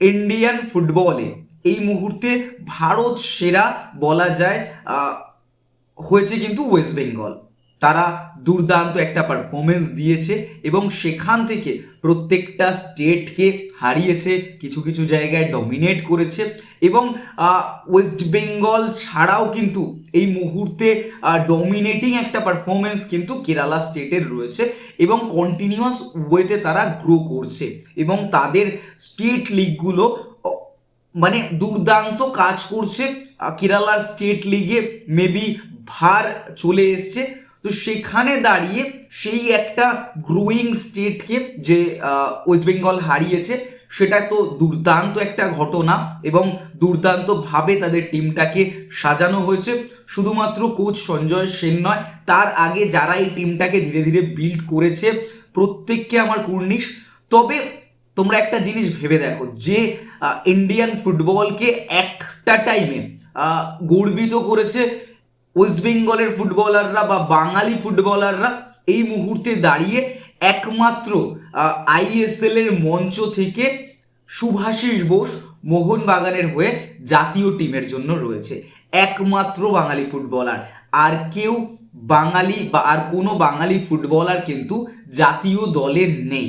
Indian ফুটবলে এই মুহূর্তে ভারত সেরা বলা যায় হয়েছে কিন্তু ওয়েস্ট বেঙ্গল তারা দুর্দান্ত একটা পারফরমেন্স দিয়েছে এবং সেখান থেকে প্রত্যেকটা স্টেটকে হারিয়েছে, কিছু কিছু জায়গায় ডমিনেট করেছে এবং ওয়েস্ট বেঙ্গল ছাড়াও কিন্তু এই মুহূর্তে ডমিনেটিং একটা পারফরমেন্স কিন্তু কেরালা স্টেটের রয়েছে এবং কন্টিনিউয়াস ওয়েতে তারা গ্রো করছে এবং তাদের স্টেট লিগগুলো মানে দুর্দান্ত কাজ করছে। কেরালার স্টেট লিগে মেবি ভার চলে এসছে। তো সেখানে দাঁড়িয়ে সেই একটা গ্রোয়িং স্টেটকে যে ওয়েস্ট বেঙ্গল হারিয়েছে, সেটা তো দুর্দান্ত একটা ঘটনা এবং দুর্দান্তভাবে তাদের টিমটাকে সাজানো হয়েছে। শুধুমাত্র কোচ সঞ্জয় সেন নয়, তার আগে যারা এই টিমটাকে ধীরে ধীরে বিল্ড করেছে, প্রত্যেককে আমার কুর্নিশ। তবে তোমরা একটা জিনিস ভেবে দেখো যে ইন্ডিয়ান ফুটবলকে একটা টাইমে গর্বিত করেছে ওয়েস্ট বেঙ্গলের ফুটবলাররা বা বাঙালি ফুটবলাররা এই মুহূর্তে দাঁড়িয়ে একমাত্র আইএসএল এর মঞ্চ থেকে সুভাষিস বোস মোহনবাগানের হয়ে জাতীয় টিমের জন্য রয়েছে। একমাত্র বাঙালি ফুটবলার আর কেউ বাঙালি বা আর কোনো বাঙালি ফুটবলার কিন্তু জাতীয় দলে নেই।